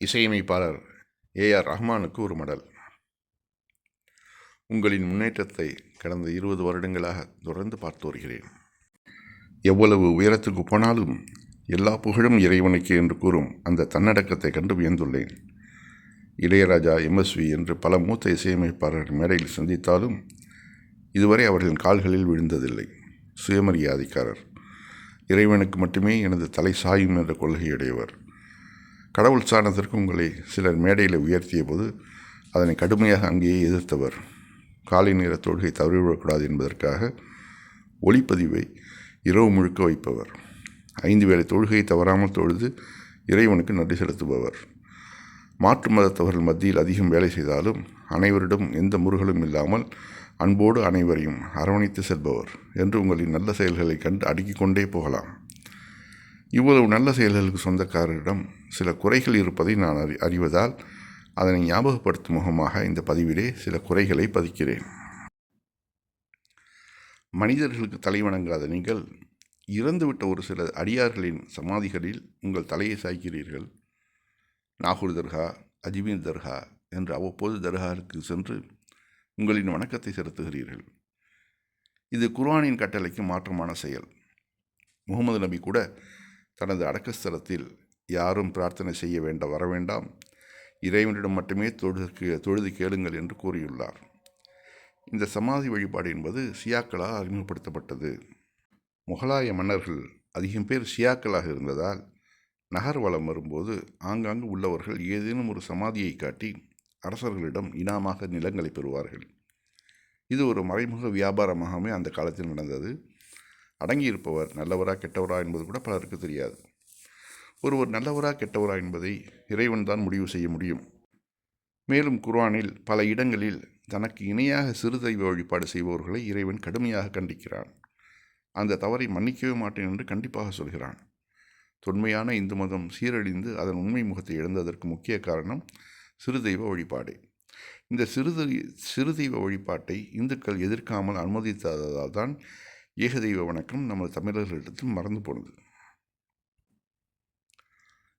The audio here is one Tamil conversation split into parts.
இசையமைப்பாளர் ஏஆர் ரஹ்மானுக்கு ஒரு மடல். உங்களின் முன்னேற்றத்தை கடந்த இருபது வருடங்களாக தொடர்ந்து பார்த்து வருகிறேன். எவ்வளவு உயரத்துக்கு போனாலும் எல்லா புகழும் இறைவனுக்கு என்று கூறும் அந்த தன்னடக்கத்தை கண்டு வியந்துள்ளேன். இளையராஜா எம்எஸ்வி என்று பல மூத்த இசையமைப்பாளர்கள் மேடையில் சந்தித்தாலும் இதுவரை அவர்களின் கால்களில் விழுந்ததில்லை. சுயமரியாதைக்காரர். இறைவனுக்கு மட்டுமே எனது தலை சாயும் என்ற கொள்கையுடையவர். கடவுள் சாரணத்திற்கு உங்களை சிலர் மேடையில் உயர்த்திய போது அதனை கடுமையாக அங்கேயே எதிர்த்தவர். காலை நேர தொழுகை தவறிவிடக்கூடாது என்பதற்காக ஒளிப்பதிவை இரவு முழுக்க வைப்பவர். ஐந்து வேளை தொழுகையை தவறாமல் தொழுது இறைவனுக்கு நன்றி செலுத்துபவர். மாற்று மதத்தவர்கள் மத்தியில் அதிகம் வேலை செய்தாலும் அனைவரிடம் எந்த முருகலும் இல்லாமல் அன்போடு அனைவரையும் அரவணைத்து செல்பவர் என்று உங்களின் நல்ல செயல்களை கண்டு அடுக்கிக் கொண்டே போகலாம். இவ்வளவு நல்ல செயல்களுக்கு சொந்தக்காரரிடம் சில குறைகள் இருப்பதை நான் அறி அறிவதால் அதனை ஞாபகப்படுத்தும் முகமாக இந்த பதிவிலே சில குறைகளை பதிக்கிறேன். மனிதர்களுக்கு தலைவணங்காத நீங்கள் இறந்துவிட்ட ஒரு சில அடியார்களின் சமாதிகளில் உங்கள் தலையை சாய்க்கிறீர்கள். நாகூர் தர்கா அஜ்மீர் தர்கா என்று அவ்வப்போது தர்காருக்கு சென்று உங்களின் வணக்கத்தை செலுத்துகிறீர்கள். இது குர்ஆனின் கட்டளைக்கு மாற்றமான செயல். முகமது நபி கூட தனது அடக்கஸ்தலத்தில் யாரும் பிரார்த்தனை செய்ய வேண்ட வர வேண்டாம். இறைவனிடம் மட்டுமே தொழுது தொழுது கேளுங்கள் என்று கூறியுள்ளார். இந்த சமாதி வழிபாடு என்பது சியாக்களால் அறிமுகப்படுத்தப்பட்டது. முகலாய மன்னர்கள் அதிகம் பேர் சியாக்களாக இருந்ததால் நகர் வளம் வரும்போது ஆங்காங்கு உள்ளவர்கள் ஏதேனும் ஒரு சமாதியை காட்டி அரசர்களிடம் இனாமாக நிலங்களை பெறுவார்கள். இது ஒரு மறைமுக வியாபாரமாகவே அந்த காலத்தில் நடந்தது. அடங்கியிருப்பவர் நல்லவரா கெட்டவரா என்பது கூட பலருக்கு தெரியாது. ஒருவர் நல்லவரா கெட்டவரா என்பதை இறைவன் தான் முடிவு செய்ய முடியும். மேலும் குர்ஆனில் பல இடங்களில் தனக்கு இணையாக சிறு தெய்வ வழிபாடு செய்பவர்களை இறைவன் கடுமையாக கண்டிக்கிறான். அந்த தவறை மன்னிக்கவே மாட்டேன் என்று கண்டிப்பாக சொல்கிறான். தொன்மையான இந்து மதம் சீரழிந்து அதன் உண்மை முகத்தை இழந்ததற்கு முக்கிய காரணம் சிறு தெய்வ வழிபாடு. இந்த சிறு சிறு தெய்வ வழிபாட்டை இந்துக்கள் எதிர்க்காமல் அனுமதித்ததால் தான் ஏகதெய்வ வணக்கம் நமது தமிழர்களிடத்தில் மறந்து போனது.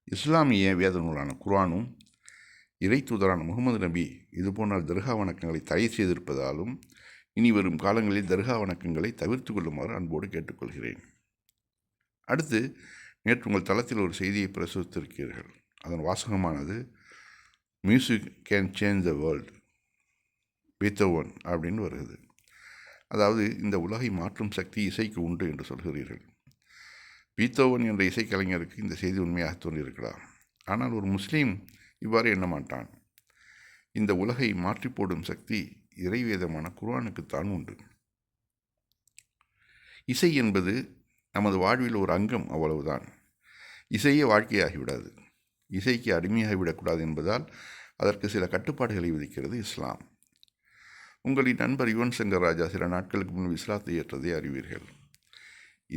இஸ்லாமிய வேத நூலான குரானும் இறை தூதரான முகமது நபி இதுபோன்ற தர்கா வணக்கங்களை தடை செய்திருப்பதாலும் இனி வரும் காலங்களில் தர்கா வணக்கங்களை தவிர்த்து கொள்ளுமாறு அன்போடு கேட்டுக்கொள்கிறேன். அடுத்து நேற்று உங்கள் தளத்தில் ஒரு செய்தியை பிரசுரித்திருக்கிறீர்கள். அதன் வாசகமானது music can change the world Beethoven அப்படின்னு வருகிறது. அதாவது இந்த உலகை மாற்றும் சக்தி இசைக்கு உண்டு என்று சொல்கிறீர்கள். பீத்தோவன் என்ற இசைக்கலைஞருக்கு இந்த செய்தி உண்மையாக தோன்றியிருக்கலாம் ஆனால் ஒரு முஸ்லீம் இவ்வாறு எண்ண மாட்டான். இந்த உலகை மாற்றி போடும் சக்தி இறைவேதமான குர்ஆனுக்குத்தான் உண்டு. இசை என்பது நமது வாழ்வில் ஒரு அங்கம் அவ்வளவுதான். இசையே வாழ்க்கையாகிவிடாது. இசைக்கு அடிமையாகிவிடக்கூடாது என்பதால் அதற்கு சில கட்டுப்பாடுகளை விதிக்கிறது இஸ்லாம். உங்களின் நண்பர் யுவன் சங்கர் ராஜா சில நாட்களுக்கு முன் இஸ்லாத்தை ஏற்றதை அறிவீர்கள்.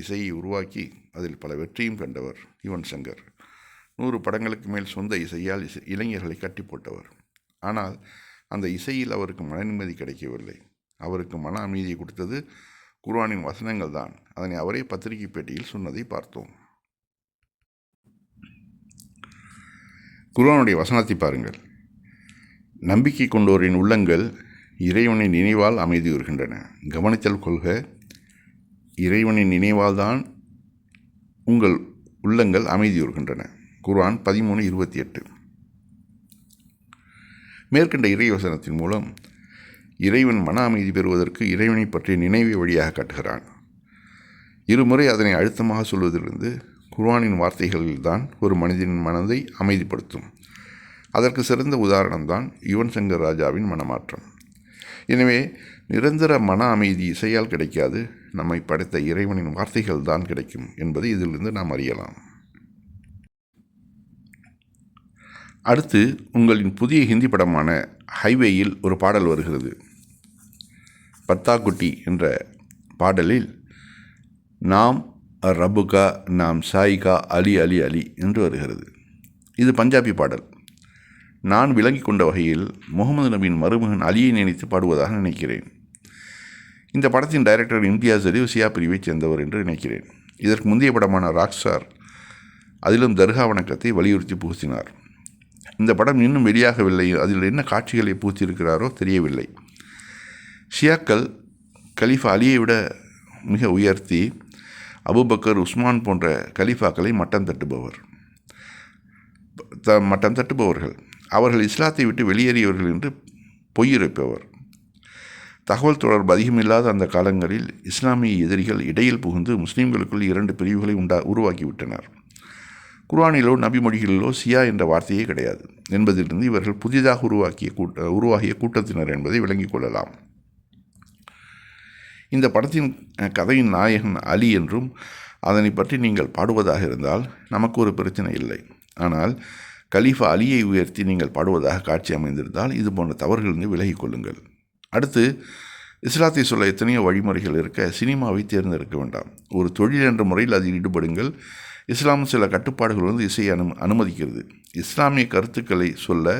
இசையை உருவாக்கி அதில் பல வெற்றியும் கண்டவர் யுவன் சங்கர். நூறு படங்களுக்கு மேல் சொந்த இசையால் இசை இளைஞர்களை கட்டி போட்டவர் ஆனால் அந்த இசையில் அவருக்கு மன நிம்மதி கிடைக்கவில்லை. அவருக்கு மன அமைதியை கொடுத்தது குர்வானின் வசனங்கள் தான். அதனை அவரே பத்திரிகை பேட்டியில் சொன்னதை பார்த்தோம். குர்வானுடைய வசனத்தை பாருங்கள். நம்பிக்கை கொண்டோரின் உள்ளங்கள் இறைவனின் நினைவால் அமைதி வருகின்றன. கவனித்தல் கொள்க. இறைவனின் நினைவால் தான் உங்கள் உள்ளங்கள் அமைதி வருகின்றன. குர்ஆன் பதிமூணு இருபத்தி எட்டு. மேற்கண்ட இறைவசனத்தின் மூலம் இறைவன் மன அமைதி பெறுவதற்கு இறைவனை பற்றிய நினைவை வழியாக காட்டுகிறான். இருமுறை அதனை அழுத்தமாக சொல்வதிலிருந்து குர்வானின் வார்த்தைகளில்தான் ஒரு மனிதனின் மனதை அமைதிப்படுத்தும். அதற்கு சிறந்த உதாரணம்தான் யுவன் சங்கர் ராஜாவின் மனமாற்றம். எனவே நிரந்தர மன அமைதி இசையால் கிடைக்காது. நம்மை படைத்த இறைவனின் வார்த்தைகள் தான் கிடைக்கும் என்பதை இதிலிருந்து நாம் அறியலாம். அடுத்து உங்களின் புதிய ஹிந்தி படமான ஹைவேயில் ஒரு பாடல் வருகிறது. பத்தாக்குட்டி என்ற பாடலில் நாம் ரபுகா நாம் சாயிகா அலி அலி அலி என்று வருகிறது. இது பஞ்சாபி பாடல். நான் விளங்கி கொண்ட வகையில் முகமது நபியின் மருமகன் அலியை நினைத்து பாடுவதாக நினைக்கிறேன். இந்த படத்தின் டைரக்டர் இம்தியாஸ் அலி சியா பிரிவைச் சேர்ந்தவர் என்று நினைக்கிறேன். இதற்கு முந்தைய படமான ராக்ஸார் அதிலும் தர்கா வணக்கத்தை வலியுறுத்தி புகுத்தினார். இந்த படம் இன்னும் வெளியாகவில்லை. அதில் என்ன காட்சிகளை பூத்திருக்கிறாரோ தெரியவில்லை. ஷியாக்கள் கலீஃபா அலியை விட மிக உயர்த்தி அபுபக்கர் உஸ்மான் போன்ற கலீஃபாக்களை மட்டம் தட்டுபவர். த மட்டம் தட்டுபவர்கள். அவர்கள் இஸ்லாத்தை விட்டு வெளியேறியவர்கள் என்று பொய்யுரைப்பவர். தகவல் தொடர்பு அதிகமில்லாத அந்த காலங்களில் இஸ்லாமிய எதிரிகள் இடையில் புகுந்து முஸ்லீம்களுக்குள் இரண்டு பிரிவுகளை உண்டா உருவாக்கிவிட்டனர். குர்ஆனிலோ நபிமொழிகளிலோ சியா என்ற வார்த்தையே கிடையாது என்பதிலிருந்து இவர்கள் புதிதாக உருவாக்கிய கூட்ட உருவாகிய கூட்டத்தினர் என்பதை விளங்கிக் கொள்ளலாம். இந்த படத்தின் கதையின் நாயகன் அலி என்றும் அதனை பற்றி நீங்கள் பாடுவதாக இருந்தால் நமக்கு ஒரு பிரச்சனை இல்லை. ஆனால் கலீஃபா அலியை உயர்த்தி நீங்கள் பாடுவதாக காட்சி அமைந்திருந்தால் இது போன்ற தவறுகளிலிருந்து விலகிக் கொள்ளுங்கள். அடுத்து இஸ்லாத்தை சொல்ல எத்தனையோ வழிமுறைகள் இருக்க சினிமாவை தேர்ந்தெடுக்க வேண்டாம். ஒரு தொழில் என்ற முறையில் அதில் ஈடுபடுங்கள். இஸ்லாம் சில கட்டுப்பாடுகள் வந்து இசையை அனு அனுமதிக்கிறது. இஸ்லாமிய கருத்துக்களை சொல்ல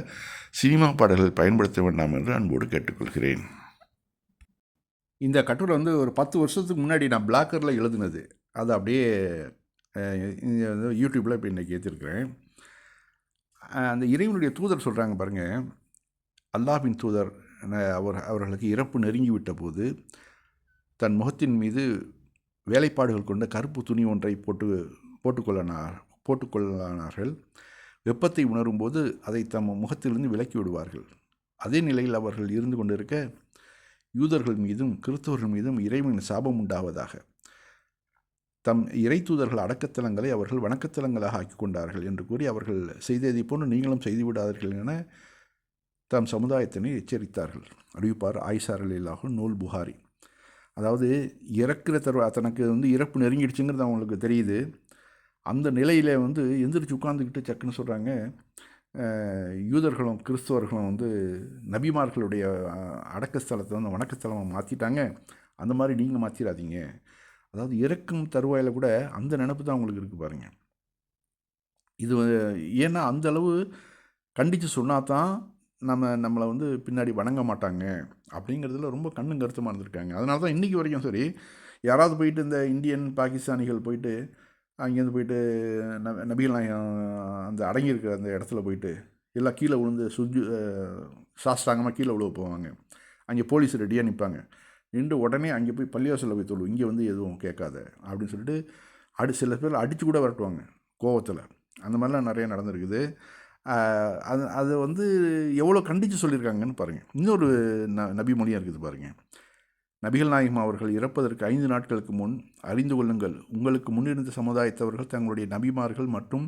சினிமா பாடல்கள் பயன்படுத்த வேண்டாம் என்று அன்போடு கேட்டுக்கொள்கிறேன். இந்த கட்டுரை வந்து ஒரு பத்து வருஷத்துக்கு முன்னாடி நான் பிளாக்கரில் எழுதினது. அது அப்படியே யூடியூப்பில் இப்போ இன்றைக்கி ஏற்றிருக்கிறேன் அந்த இறைவனுடைய தூதர் சொல்கிறாங்க பாருங்கள் அல்லாஹின் தூதர் அவர் அவர்களுக்கு இறப்பு நெருங்கிவிட்ட போது தன் முகத்தின் மீது வேலைப்பாடுகள் கொண்ட கருப்பு துணி ஒன்றை போட்டு போட்டுக்கொள்ளனார் போட்டுக்கொள்ளனார்கள். வெப்பத்தை உணரும்போது அதை தம் முகத்திலிருந்து விலக்கி விடுவார்கள். அதே நிலையில் அவர்கள் இருந்து கொண்டிருக்க யூதர்கள் மீதும் கிறிஸ்தவர்கள் மீதும் இறைவனின் சாபம் உண்டாவதாக. தம் இறை தூதர்கள் அடக்கத்தலங்களை அவர்கள் வணக்கத்தலங்களாக ஆக்கி கொண்டார்கள் என்று கூறி அவர்கள் செய்ததை போன்று நீங்களும் செய்துவிடாதீர்கள் என தம் சமுதாயத்தினை எச்சரித்தார்கள். அறிவிப்பார் ஆயிசார் அலிலாகும் நூல் புகாரி. அதாவது இறக்குற தருவா தனக்கு வந்து இறப்பு நெருங்கிடுச்சுங்கிறது அவங்களுக்கு தெரியுது. அந்த நிலையில் வந்து எந்திரிச்சு உட்காந்துக்கிட்டு சக்குன்னு சொல்கிறாங்க யூதர்களும் கிறிஸ்தவர்களும் வந்து நபிமார்களுடைய அடக்கஸ்தலத்தை வந்து வணக்கஸ்தலமாக மாற்றிட்டாங்க அந்த மாதிரி நீங்கள் மாற்றிடாதீங்க அதாவது இறக்கும் தருவாயில் கூட அந்த நினப்பு தான் அவங்களுக்கு இருக்குது பாருங்கள் இது ஏன்னா அந்த அளவு கண்டித்து சொன்னால் தான் நம்ம நம்மளை வந்து பின்னாடி வணங்க மாட்டாங்க அப்படிங்கிறதுல ரொம்ப கண்ணும் கருத்துமாக இருந்திருக்காங்க. அதனால தான் இன்றைக்கி வரைக்கும் சரி யாராவது போயிட்டு இந்த இந்தியன் பாகிஸ்தானிகள் போயிட்டு அங்கேருந்து போயிட்டு ந நபிகள் நாயகம் அந்த அடங்கியிருக்கிற அந்த இடத்துல போயிட்டு எல்லாம் கீழே விழுந்து சுஜு சாஸ்தாங்கமாக கீழே விழுவ போவாங்க. அங்கே போலீஸ் ரெடியாக நிற்பாங்க நின்று உடனே அங்கே போய் பள்ளிவாசலில் போய் தொழுவு இங்கே வந்து எதுவும் கேட்காத அப்படின்னு சொல்லிட்டு அடி சில பேர் அடித்து கூட வரட்டுவாங்க கோவத்தில். அந்த மாதிரிலாம் நிறைய நடந்திருக்குது. அது அது வந்து எவ்வளோ கண்டித்து சொல்லியிருக்காங்கன்னு பாருங்கள் இன்னொரு ந நபி மொழியாக இருக்குது பாருங்கள் நபிகள் நாயகம் அவர்கள் இறப்பதற்கு ஐந்து நாட்களுக்கு முன் அறிந்து கொள்ளுங்கள். உங்களுக்கு முன்னிருந்த சமுதாயத்தவர்கள் தங்களுடைய நபிமார்கள் மற்றும்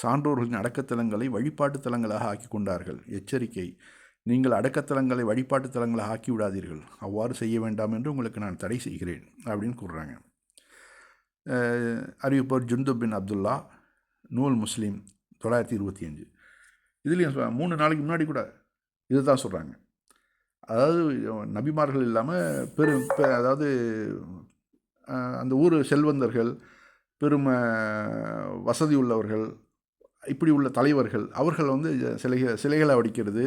சான்றோர்களின் அடக்கத்தலங்களை வழிபாட்டு தலங்களாக ஆக்கி கொண்டார்கள். எச்சரிக்கை. நீங்கள் அடக்கத்தலங்களை வழிபாட்டு தலங்களை ஆக்கி விடாதீர்கள் அவ்வாறு செய்ய வேண்டாம் என்று உங்களுக்கு நான் தடை செய்கிறேன் அப்படின்னு கூறுறாங்க. அறிவிப்பவர் ஜுந்து பின் அப்துல்லா நூல் முஸ்லீம் தொள்ளாயிரத்தி இருபத்தி அஞ்சு. இதுலேயும் மூணு நாளைக்கு முன்னாடி கூட இது தான் சொல்கிறாங்க அதாவது நபிமார்கள் இல்லாமல் பெரும் அதாவது அந்த ஊர் செல்வந்தர்கள் பெரும் வசதி உள்ளவர்கள் இப்படி உள்ள தலைவர்கள் அவர்கள் வந்து சிலைகள் சிலைகளை வடிக்கிறது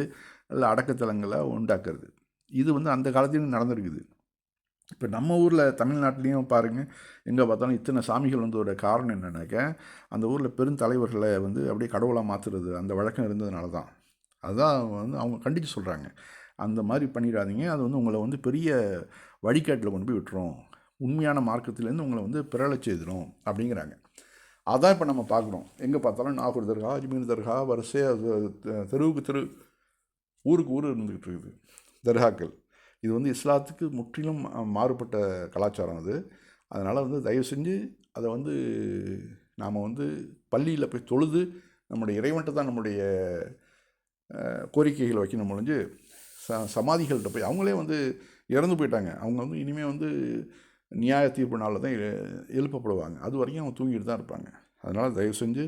இல்லை அடக்கத்தலங்களை உண்டாக்குறது. இது வந்து அந்த காலத்திலும் நடந்திருக்குது. இப்போ நம்ம ஊரில் தமிழ்நாட்டிலையும் பாருங்கள் எங்கே பார்த்தாலும் இத்தனை சாமிகள் வந்ததோட காரணம் என்னென்னாக்க அந்த ஊரில் பெருந்தலைவர்களை வந்து அப்படியே கடவுளாக மாற்றுறது அந்த வழக்கம் இருந்ததுனால தான். அதுதான் வந்து அவங்க கண்டித்து சொல்கிறாங்க. அந்த மாதிரி பண்ணிடாதீங்க. அது வந்து உங்களை வந்து பெரிய வழிகாட்டில் கொண்டு போய் விட்டுரும். உண்மையான மார்க்கத்துலேருந்து உங்களை வந்து பிறலை செய்திடும் அப்படிங்கிறாங்க. அதான் இப்போ நம்ம பார்க்குறோம். எங்கே பார்த்தாலும் நாகூர் தர்கா அஜ்மீர் தர்கா வரிசையாக தெருவுக்கு தெரு ஊருக்கு ஊர் இருந்துக்கிட்டு இருக்குது. தர்காக்கள். இது வந்து இஸ்லாத்துக்கு முற்றிலும் மாறுபட்ட கலாச்சாரம் அது. அதனால் வந்து தயவு செஞ்சு அதை வந்து நாம் வந்து பள்ளியில் போய் தொழுது நம்முடைய இறைவன்ட்டு தான் நம்முடைய கோரிக்கைகளை வைக்கணும் முடிஞ்சு ச சமாதிகள்கிட்ட போய் அவங்களே வந்து இறந்து போயிட்டாங்க. அவங்க வந்து இனிமேல் வந்து நியாய தீர்ப்புனால தான் எழுப்பப்படுவாங்க. அது வரைக்கும் அவங்க தூங்கிட்டு தான் இருப்பாங்க. அதனால் தயவு செஞ்சு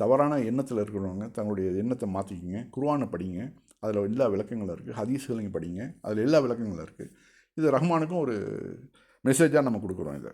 தவறான எண்ணத்தில் இருக்கிறவங்க தங்களுடைய எண்ணத்தை மாற்றிக்கிங்க குருவானை படிங்க. அதில் எல்லா விளக்கங்களும் இருக்குது. ஹதீஸ்களையும் படிங்க. அதில் எல்லா விளக்கங்களும் இருக்குது. இது ரஹ்மானுக்கும் ஒரு மெசேஜாக நம்ம கொடுக்குறோம் இதை.